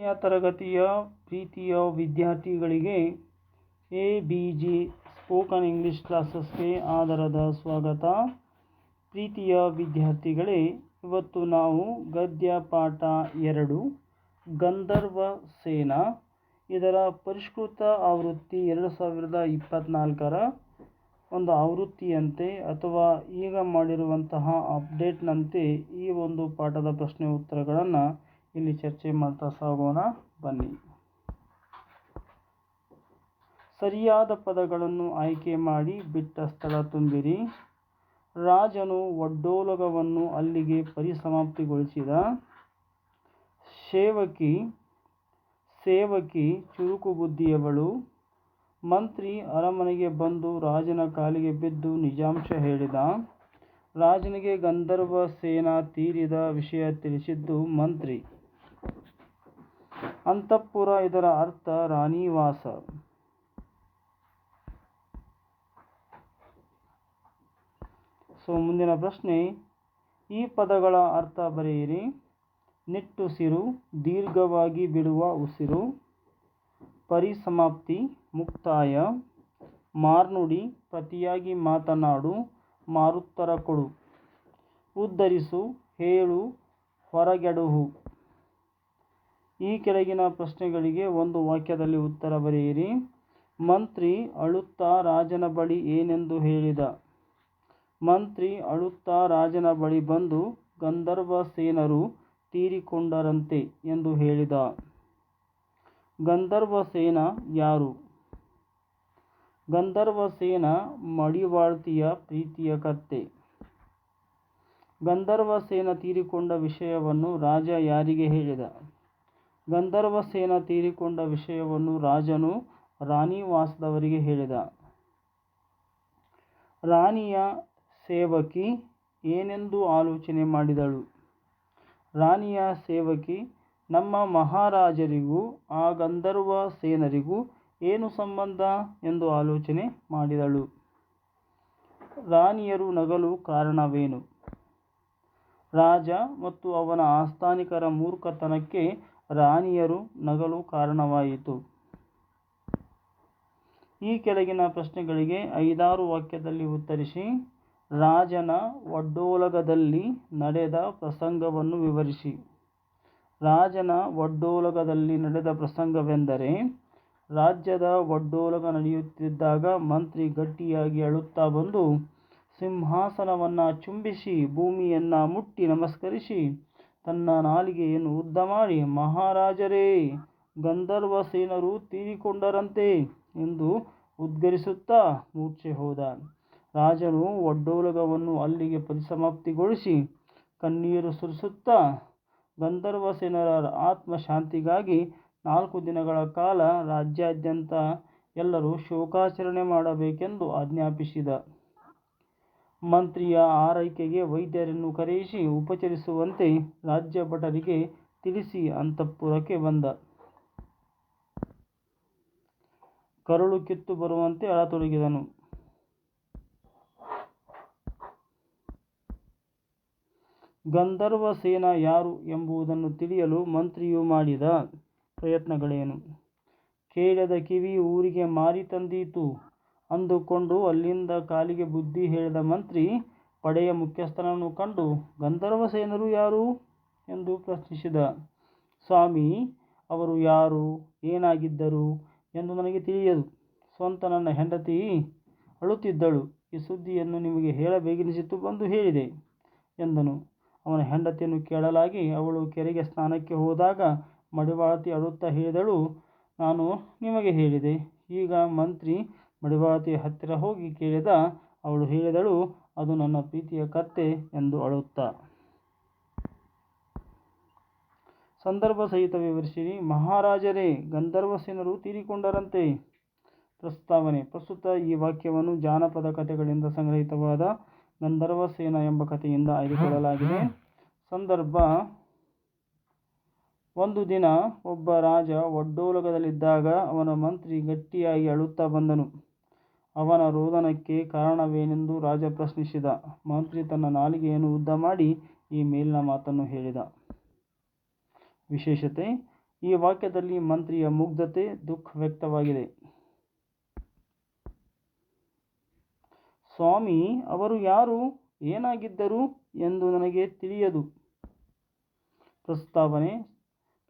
ಕೊನೆಯ ತರಗತಿಯ ಪ್ರೀತಿಯ ವಿದ್ಯಾರ್ಥಿಗಳಿಗೆ A B G spoken English ಕ್ಲಾಸಸ್ಗೆ ಆಧಾರದ ಸ್ವಾಗತ. ಪ್ರೀತಿಯ ವಿದ್ಯಾರ್ಥಿಗಳೇ, ಇವತ್ತು ನಾವು ಗದ್ಯ ಪಾಠ ಎರಡು, ಗಂಧರ್ವ ಸೇನ, ಇದರ ಪರಿಷ್ಕೃತ ಆವೃತ್ತಿ ಎರಡು ಸಾವಿರದ ಇಪ್ಪತ್ತ್ನಾಲ್ಕರ ಒಂದು ಆವೃತ್ತಿಯಂತೆ ಅಥವಾ ಈಗ ಮಾಡಿರುವಂತಹ ಅಪ್ಡೇಟ್ನಂತೆ ಈ ಒಂದು ಪಾಠದ ಪ್ರಶ್ನೆ ಉತ್ತರಗಳನ್ನು ಇಲ್ಲಿ ಚರ್ಚೆ ಮಾಡ್ತಾ ಸಾಗೋಣ. ಬನ್ನಿ. ಸರಿಯಾದ ಪದಗಳನ್ನು ಆಯ್ಕೆ ಮಾಡಿ ಬಿಟ್ಟ ಸ್ಥಳ ತುಂಬಿರಿ. ರಾಜನು ಒಡ್ಡೋಲಗವನ್ನು ಅಲ್ಲಿಗೆ ಪರಿಸಮಾಪ್ತಿಗೊಳಿಸಿದ. ಸೇವಕಿ ಸೇವಕಿ, ಚುರುಕು ಬುದ್ಧಿಯವಳು. ಮಂತ್ರಿ ಅರಮನೆಗೆ ಬಂದು ರಾಜನ ಕಾಲಿಗೆ ಬಿದ್ದು ನಿಜಾಂಶ ಹೇಳಿದ. ರಾಜನಿಗೆ ಗಂಧರ್ವ ಸೇನಾ ತೀರಿದ ವಿಷಯ ತಿಳಿಸಿದ್ದು ಮಂತ್ರಿ. ಅಂತಃಪುರ ಇದರ ಅರ್ಥ ರಾಣಿವಾಸ. ಸೊ, ಮುಂದಿನ ಪ್ರಶ್ನೆ, ಈ ಪದಗಳ ಅರ್ಥ ಬರೆಯಿರಿ. ನಿಟ್ಟುಸಿರು ದೀರ್ಘವಾಗಿ ಬಿಡುವ ಉಸಿರು, ಪರಿಸಮಾಪ್ತಿ, ಮುಕ್ತಾಯ, ಮಾರ್ನುಡಿ, ಪ್ರತಿಯಾಗಿ ಮಾತನಾಡು, ಮಾರುತ್ತರ ಕೊಡು, ಉದ್ಧರಿಸು, ಹೇಳು, ಹೊರಗೆಡುಹು. ಈ ಕೆಳಗಿನ ಪ್ರಶ್ನೆಗಳಿಗೆ ಒಂದು ವಾಕ್ಯದಲ್ಲಿ ಉತ್ತರ ಬರೆಯಿರಿ. ಮಂತ್ರಿ ಅಳುತ್ತಾ ರಾಜನ ಬಳಿ ಏನೆಂದು ಹೇಳಿದ? ಮಂತ್ರಿ ಅಳುತ್ತಾ ರಾಜನ ಬಳಿ ಬಂದು ಗಂಧರ್ವ ಸೇನರು ತೀರಿಕೊಂಡರಂತೆ ಎಂದು ಹೇಳಿದ. ಗಂಧರ್ವ ಸೇನ ಯಾರು? ಗಂಧರ್ವ ಸೇನ ಮಡಿವಾಳ್ತಿಯ ಪ್ರೀತಿಯ ಕತ್ತೆ. ಗಂಧರ್ವ ಸೇನ ತೀರಿಕೊಂಡ ವಿಷಯವನ್ನು ರಾಜ ಯಾರಿಗೆ ಹೇಳಿದ? ಗಂಧರ್ವ ಸೇನ ತೀರಿಕೊಂಡ ವಿಷಯವನ್ನು ರಾಜನು ರಾಣಿವಾಸದವರಿಗೆ ಹೇಳಿದ. ರಾಣಿಯ ಸೇವಕಿ ಏನೆಂದು ಆಲೋಚನೆ ಮಾಡಿದಳು? ರಾಣಿಯ ಸೇವಕಿ, ನಮ್ಮ ಮಹಾರಾಜರಿಗೂ ಆ ಗಂಧರ್ವ ಸೇನರಿಗೂ ಏನು ಸಂಬಂಧ ಎಂದು ಆಲೋಚನೆ ಮಾಡಿದಳು. ರಾಣಿಯರು ನಗಲು ಕಾರಣವೇನು? ರಾಜ ಮತ್ತು ಅವನ ಆಸ್ಥಾನಿಕರ ಮೂರ್ಖತನಕ್ಕೆ ರಾಣಿಯರು ನಗಲು ಕಾರಣವಾಯಿತು. ಈ ಕೆಳಗಿನ ಪ್ರಶ್ನೆಗಳಿಗೆ ಐದಾರು ವಾಕ್ಯದಲ್ಲಿ ಉತ್ತರಿಸಿ, ರಾಜನ ಒಡ್ಡೋಲಗದಲ್ಲಿ ನಡೆದ ಪ್ರಸಂಗವನ್ನು ವಿವರಿಸಿ. ರಾಜನ ಒಡ್ಡೋಲಗದಲ್ಲಿ ನಡೆದ ಪ್ರಸಂಗವೆಂದರೆ, ರಾಜ್ಯದ ಒಡ್ಡೋಲಗ ನಡೆಯುತ್ತಿದ್ದಾಗ ಮಂತ್ರಿ ಗಟ್ಟಿಯಾಗಿ ಅಳುತ್ತಾ ಬಂದು, ಸಿಂಹಾಸನವನ್ನು ಚುಂಬಿಸಿ, ಭೂಮಿಯನ್ನು ಮುಟ್ಟಿ ನಮಸ್ಕರಿಸಿ ತನ್ನ ನಾಲಿಗೆಯನ್ನು ಉದ್ದ ಮಾಡಿ, ಮಹಾರಾಜರೇ ಗಂಧರ್ವ ಸೇನರು ತೀರಿಕೊಂಡರಂತೆ ಎಂದು ಉದ್ಗರಿಸುತ್ತಾ ಮೂರ್ಛೆ ಹೋದ. ರಾಜನು ಒಡ್ಡೋಲಗವನ್ನು ಅಲ್ಲಿಗೆ ಪರಿಸಮಾಪ್ತಿಗೊಳಿಸಿ ಕಣ್ಣೀರು ಸುರಿಸುತ್ತಾ ಗಂಧರ್ವ ಸೇನರ ಆತ್ಮಶಾಂತಿಗಾಗಿ ನಾಲ್ಕು ದಿನಗಳ ಕಾಲ ರಾಜ್ಯಾದ್ಯಂತ ಎಲ್ಲರೂ ಶೋಕಾಚರಣೆ ಮಾಡಬೇಕೆಂದು ಆಜ್ಞಾಪಿಸಿದ. ಮಂತ್ರಿಯ ಆರೈಕೆಗೆ ವೈದ್ಯರನ್ನು ಕರೆಯಿಸಿ ಉಪಚರಿಸುವಂತೆ ರಾಜ್ಯ ಭಟರಿಗೆ ತಿಳಿಸಿ ಅಂತಃಪುರಕ್ಕೆ ಬಂದ. ಕರುಳು ಕಿತ್ತು ಬರುವಂತೆ ಅಳತೊಡಗಿದನು. ಗಂಧರ್ವ ಸೇನ ಯಾರು ಎಂಬುದನ್ನು ತಿಳಿಯಲು ಮಂತ್ರಿಯು ಮಾಡಿದ ಪ್ರಯತ್ನಗಳೇನು? ಕೇಳದ ಕಿವಿ ಊರಿಗೆ ಮಾರಿ ತಂದೀತು. ಅಂದುಕೊಂಡು ಅಲ್ಲಿಂದ ಕಾಲಿಗೆ ಬುದ್ಧಿ ಹೇಳಿದ ಮಂತ್ರಿ, ಪಡೆಯ ಮುಖ್ಯಸ್ಥನನ್ನು ಕಂಡು ಗಂಧರ್ವ ಸೇನರು ಯಾರು? ಎಂದು ಪ್ರಶ್ನಿಸಿದ. ಸ್ವಾಮಿ, ಅವರು ಯಾರು? ಏನಾಗಿದ್ದರು? ಎಂದು ನನಗೆ ತಿಳಿಯದು. ಸ್ವಂತ ನನ್ನ ಹೆಂಡತಿ ಅಳುತ್ತಿದ್ದಳು. ಈ ಸುದ್ದಿಯನ್ನು ನಿಮಗೆ ಹೇಳಬೇಕೆನಿಸಿತು ಬಂದು ಹೇಳಿದೆ, ಎಂದನು. ಅವನ ಹೆಂಡತಿಯನ್ನು ಕೇಳಲಾಗಿ ಅವಳು ಕೆರೆಗೆ ಸ್ನಾನಕ್ಕೆ ಹೋದಾಗ ಮಡಿವಾಳತಿ ಅಳುತ್ತಾ ಹೇಳಿದಳು, ನಾನು ನಿಮಗೆ ಹೇಳಿದೆ. ಈಗ ಮಂತ್ರಿ ಮಡಿವಾಳತಿಯ ಹತ್ತಿರ ಹೋಗಿ ಕೇಳಿದ, ಅವಳು ಹೇಳಿದಳು, ಅದು ನನ್ನ ಪ್ರೀತಿಯ ಕತ್ತೆ ಎಂದು ಅಳುತ್ತಾ. ಸಂದರ್ಭ ಸಹಿತ ವಿವರಿಸಿರಿ. ಮಹಾರಾಜರೇ ಗಂಧರ್ವ ಸೇನರು ತೀರಿಕೊಂಡರಂತೆ. ಪ್ರಸ್ತಾವನೆ. ಪ್ರಸ್ತುತ ಈ ವಾಕ್ಯವನ್ನು ಜಾನಪದ ಕಥೆಗಳಿಂದ ಸಂಗ್ರಹಿತವಾದ ಗಂಧರ್ವ ಸೇನ ಎಂಬ ಕಥೆಯಿಂದ ಆಯ್ದುಕೊಳ್ಳಲಾಗಿದೆ. ಸಂದರ್ಭ. ಒಂದು ದಿನ ಒಬ್ಬ ರಾಜ ಒಡ್ಡೋಲಗದಲ್ಲಿದ್ದಾಗ ಅವನ ಮಂತ್ರಿ ಗಟ್ಟಿಯಾಗಿ ಅಳುತ್ತಾ ಬಂದನು. ಅವನ ರೋದನಕ್ಕೆ ಕಾರಣವೇನೆಂದು ರಾಜ ಪ್ರಶ್ನಿಸಿದ. ಮಂತ್ರಿ ತನ್ನ ನಾಲಿಗೆಯನ್ನು ಉದ್ದ ಮಾಡಿ ಈ ಮೇಲಿನ ಮಾತನ್ನು ಹೇಳಿದ. ವಿಶೇಷತೆ, ಈ ವಾಕ್ಯದಲ್ಲಿ ಮಂತ್ರಿಯ ಮುಗ್ಧತೆ ದುಃಖ ವ್ಯಕ್ತವಾಗಿದೆ. ಸ್ವಾಮಿ, ಅವರು ಯಾರು, ಏನಾಗಿದ್ದರು ಎಂದು ನನಗೆ ತಿಳಿಯದು. ಪ್ರಸ್ತಾವನೆ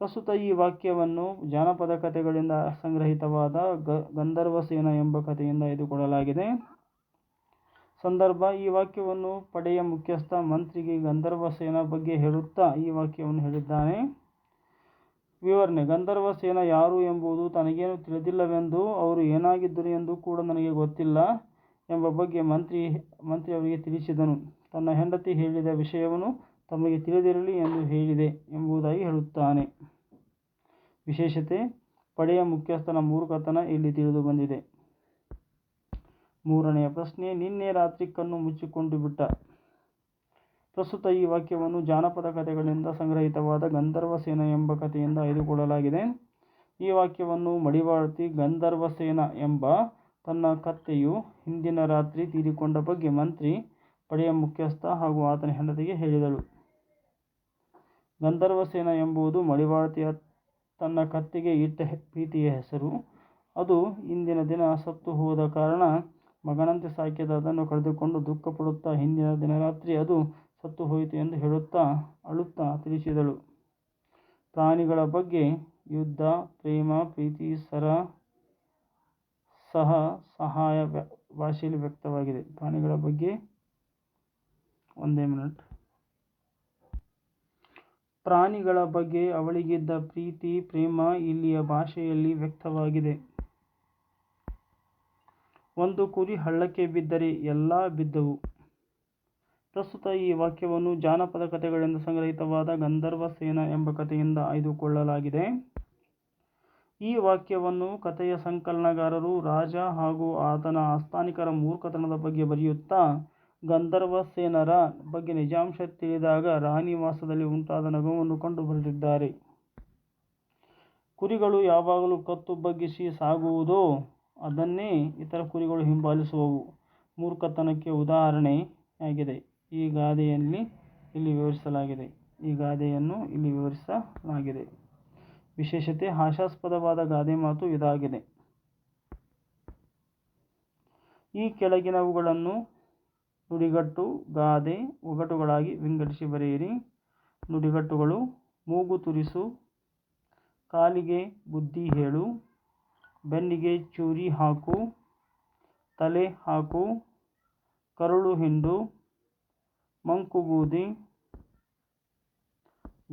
ಪ್ರಸ್ತುತ ಈ ವಾಕ್ಯವನ್ನು ಜಾನಪದ ಕಥೆಗಳಿಂದ ಸಂಗ್ರಹಿತವಾದ ಗ ಗಂಧರ್ವಸೇನ ಎಂಬ ಕಥೆಯಿಂದ ಎದುಕೊಡಲಾಗಿದೆ ಸಂದರ್ಭ, ಈ ವಾಕ್ಯವನ್ನು ಪಡೆಯ ಮುಖ್ಯಸ್ಥ ಮಂತ್ರಿಗೆ ಗಂಧರ್ವಸೇನ ಬಗ್ಗೆ ಹೇಳುತ್ತಾ ಈ ವಾಕ್ಯವನ್ನು ಹೇಳಿದ್ದಾನೆ. ವಿವರಣೆ ಗಂಧರ್ವಸೇನ ಯಾರು ಎಂಬುದು ತನಗೇನು ತಿಳಿದಿಲ್ಲವೆಂದು ಅವರು ಏನಾಗಿದ್ದರು ಎಂದು ಕೂಡ ನನಗೆ ಗೊತ್ತಿಲ್ಲ ಎಂಬ ಬಗ್ಗೆ ಮಂತ್ರಿ ಮಂತ್ರಿ ಅವರಿಗೆ ತಿಳಿಸಿದನು. ತನ್ನ ಹೆಂಡತಿ ಹೇಳಿದ ವಿಷಯವನ್ನು ತಮಗೆ ತಿಳಿದಿರಲಿ ಎಂದು ಹೇಳಿದೆ ಎಂಬುದಾಗಿ ಹೇಳುತ್ತಾನೆ. ವಿಶೇಷತೆ, ಪಡೆಯ ಮುಖ್ಯಸ್ಥನ ಮೂರ್ಖತನ ಇಲ್ಲಿ ತಿಳಿದು ಬಂದಿದೆ. ಮೂರನೆಯ ಪ್ರಶ್ನೆ, ನಿನ್ನೆ ರಾತ್ರಿ ಕಣ್ಣು ಮುಚ್ಚಿಕೊಂಡು ಬಿಟ್ಟ. ಪ್ರಸ್ತುತ ಈ ವಾಕ್ಯವನ್ನು ಜಾನಪದ ಕಥೆಗಳಿಂದ ಸಂಗ್ರಹಿತವಾದ ಗಂಧರ್ವ ಸೇನ ಎಂಬ ಕಥೆಯಿಂದ ಆಯ್ದುಕೊಳ್ಳಲಾಗಿದೆ. ಈ ವಾಕ್ಯವನ್ನು ಗಂಧರ್ವ ಸೇನ ಎಂಬ ತನ್ನ ಕತ್ತೆಯು ಹಿಂದಿನ ರಾತ್ರಿ ತೀರಿಕೊಂಡ ಬಗ್ಗೆ ಮಂತ್ರಿ, ಪಡೆಯ ಮುಖ್ಯಸ್ಥ ಹಾಗೂ ಆತನ ಹೆಂಡತಿಗೆ ಹೇಳಿದಳು. ಗಂಧರ್ವಸೇನ ಎಂಬುದು ಮಡಿವಾಳತಿಯ ತನ್ನ ಕತ್ತಿಗೆ ಇಟ್ಟ ಪ್ರೀತಿಯ ಹೆಸರು. ಅದು ಇಂದಿನ ದಿನ ಸತ್ತು ಹೋದ ಕಾರಣ ಮಗನಂತೆ ಸಾಕಿದ ಅದನ್ನು ಕಳೆದುಕೊಂಡು ದುಃಖಪಡುತ್ತಾ ಹಿಂದಿನ ದಿನ ರಾತ್ರಿ ಅದು ಸತ್ತು ಹೋಯಿತು ಎಂದು ಹೇಳುತ್ತಾ ಅಳುತ್ತಾ ತಿಳಿಸಿದಳು. ಪ್ರಾಣಿಗಳ ಬಗ್ಗೆ ಯುದ್ಧ, ಪ್ರೇಮ, ಪ್ರೀತಿ, ಸರ, ಸಹ ಸಹಾಯ ಭಾಷೆಯಲ್ಲಿ ವ್ಯಕ್ತವಾಗಿದೆ. ಪ್ರಾಣಿಗಳ ಬಗ್ಗೆ ಒಂದೇ ಮಿನಿಟ್. ಪ್ರಾಣಿಗಳ ಬಗ್ಗೆ ಅವಳಿಗಿದ್ದ ಪ್ರೀತಿ, ಪ್ರೇಮ ಇಲ್ಲಿಯ ಭಾಷೆಯಲ್ಲಿ ವ್ಯಕ್ತವಾಗಿದೆ. ಒಂದು ಕುರಿ ಹಳ್ಳಕ್ಕೆ ಬಿದ್ದರೆ ಎಲ್ಲ ಬಿದ್ದವು. ಪ್ರಸ್ತುತ ಈ ವಾಕ್ಯವನ್ನು ಜಾನಪದ ಕಥೆಗಳಿಂದ ಸಂಗ್ರಹಿತವಾದ ಗಂಧರ್ವ ಸೇನ ಎಂಬ ಕಥೆಯಿಂದ ಆಯ್ದುಕೊಳ್ಳಲಾಗಿದೆ. ಈ ವಾಕ್ಯವನ್ನು ಕಥೆಯ ಸಂಕಲನಗಾರರು ರಾಜ ಹಾಗೂ ಆತನ ಆಸ್ಥಾನಿಕರ ಮೂರ್ಖತನದ ಬಗ್ಗೆ ಬರೆಯುತ್ತಾ ಗಂಧರ್ವ ಸೇನರ ಬಗ್ಗೆ ನಿಜಾಂಶ ತಿಳಿದಾಗ ರಾಣಿವಾಸದಲ್ಲಿ ಉಂಟಾದ ನಗುವನ್ನು ಕಂಡು ಬರೆದಿದ್ದಾರೆ ಕುರಿಗಳು ಯಾವಾಗಲೂ ಕತ್ತು ಬಗ್ಗಿಸಿ ಸಾಗುವುದೋ, ಅದನ್ನೇ ಇತರ ಕುರಿಗಳು ಹಿಂಬಾಲಿಸುವವು. ಮೂರ್ಖತನಕ್ಕೆ ಉದಾಹರಣೆಯಾಗಿದೆ ಈ ಗಾದೆಯಲ್ಲಿ ಇಲ್ಲಿ ವಿವರಿಸಲಾಗಿದೆ. ಈ ಗಾದೆಯನ್ನು ಇಲ್ಲಿ ವಿವರಿಸಲಾಗಿದೆ. ವಿಶೇಷತೆ, ಹಾಸ್ಯಾಸ್ಪದವಾದ ಗಾದೆ ಮಾತು ಇದಾಗಿದೆ. ಈ ಕೆಳಗಿನವುಗಳನ್ನು ನುಡಿಗಟ್ಟು ಗಾದೆ ಒಗಟುಗಳಾಗಿ ವಿಂಗಡಿಸಿ ಬರೆಯಿರಿ. ನುಡಿಗಟ್ಟುಗಳು ಮೂಗು ತುರಿಸು, ಕಾಲಿಗೆ ಬುದ್ಧಿ ಹೇಳು, ಬೆನ್ನಿಗೆ ಚೂರಿ ಹಾಕು, ತಲೆ ಹಾಕು, ಕರುಳು ಹಿಂಡು ಮಂಕುಬೂದಿ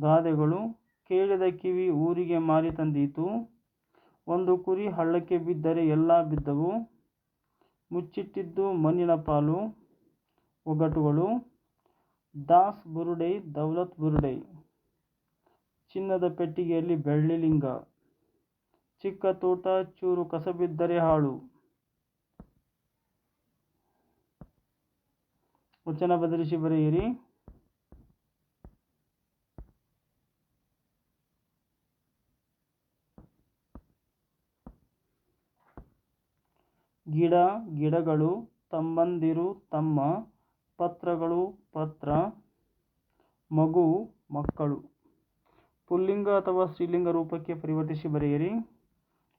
ಗಾದೆಗಳು ಕೇಳಿದ ಕಿವಿ ಊರಿಗೆ ಮಾರಿ ತಂದೀತು. ಒಂದು ಕುರಿ ಹಳ್ಳಕ್ಕೆ ಬಿದ್ದರೆ ಎಲ್ಲ ಬಿದ್ದವು. ಮುಚ್ಚಿಟ್ಟಿದ್ದು ಮಣ್ಣಿನ ಪಾಲು. ಒಗಟುಗಳು. ದಾಸ್ ಬುರುಡೈ ದೌಲತ್ ಬುರುಡೈ ಚಿನ್ನದ ಪೆಟ್ಟಿಗೆಯಲ್ಲಿ ಬೆಳ್ಳಿ ಲಿಂಗ ಚಿಕ್ಕ ತೋಟ, ಚೂರು ಕಸಬಿದ್ದರೆ ಹಾಳು. ವಚನ ಬದಲಿಸಿ ಬರೆಯಿರಿ. ಗಿಡ, ಗಿಡಗಳು ತಮ್ಮಂದಿರು ತಮ್ಮ ಪತ್ರಗಳು, ಪತ್ರ, ಮಗು, ಮಕ್ಕಳು. ಪುಲ್ಲಿಂಗ ಅಥವಾ ಸ್ತ್ರೀಲಿಂಗ ರೂಪಕ್ಕೆ ಪರಿವರ್ತಿಸಿ ಬರೆಯಿರಿ.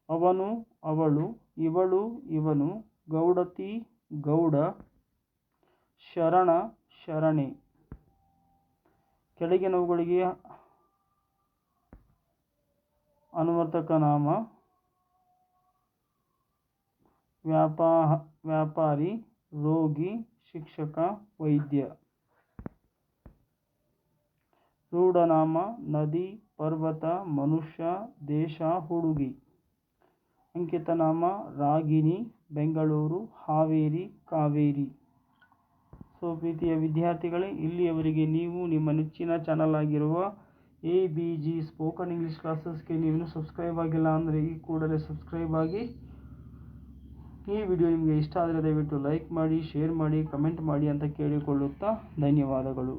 ಅವನು, ಅವಳು, ಇವಳು, ಇವನು, ಗೌಡತಿ, ಗೌಡ, ಶರಣ, ಶರಣೆ. ಕೆಳಗಿನವುಗಳಿಗೆ ಅನುವರ್ತಕ ನಾಮ. ವ್ಯಾಪಾರ ವ್ಯಾಪಾರಿ, ರೋಗಿ ಶಿಕ್ಷಕ, ವೈದ್ಯ. ರೂಢನಾಮ, ನದಿ, ಪರ್ವತ, ಮನುಷ್ಯ, ದೇಶ, ಹುಡುಗಿ. ಅಂಕಿತನಾಮ, ರಾಗಿಣಿ, ಬೆಂಗಳೂರು, ಹಾವೇರಿ, ಕಾವೇರಿ. ಸೊ ಪ್ರೀತಿಯ ವಿದ್ಯಾರ್ಥಿಗಳೇ, ಇಲ್ಲಿಯವರೆಗೆ ನೀವು ನಿಮ್ಮ ನೆಚ್ಚಿನ ಚಾನಲ್ ಆಗಿರುವ A B G spoken English ಕ್ಲಾಸಸ್ಗೆ ನೀವು ಸಬ್ಸ್ಕ್ರೈಬ್ ಆಗಿಲ್ಲ ಅಂದರೆ ಈ ಕೂಡಲೇ ಸಬ್ಸ್ಕ್ರೈಬ್ ಆಗಿ ಈ ವಿಡಿಯೋ ನಿಮಗೆ ಇಷ್ಟ ಆದರೆ ದಯವಿಟ್ಟು ಲೈಕ್ ಮಾಡಿ, ಶೇರ್ ಮಾಡಿ, ಕಮೆಂಟ್ ಮಾಡಿ ಅಂತ ಕೇಳಿಕೊಳ್ಳುತ್ತಾ ಧನ್ಯವಾದಗಳು.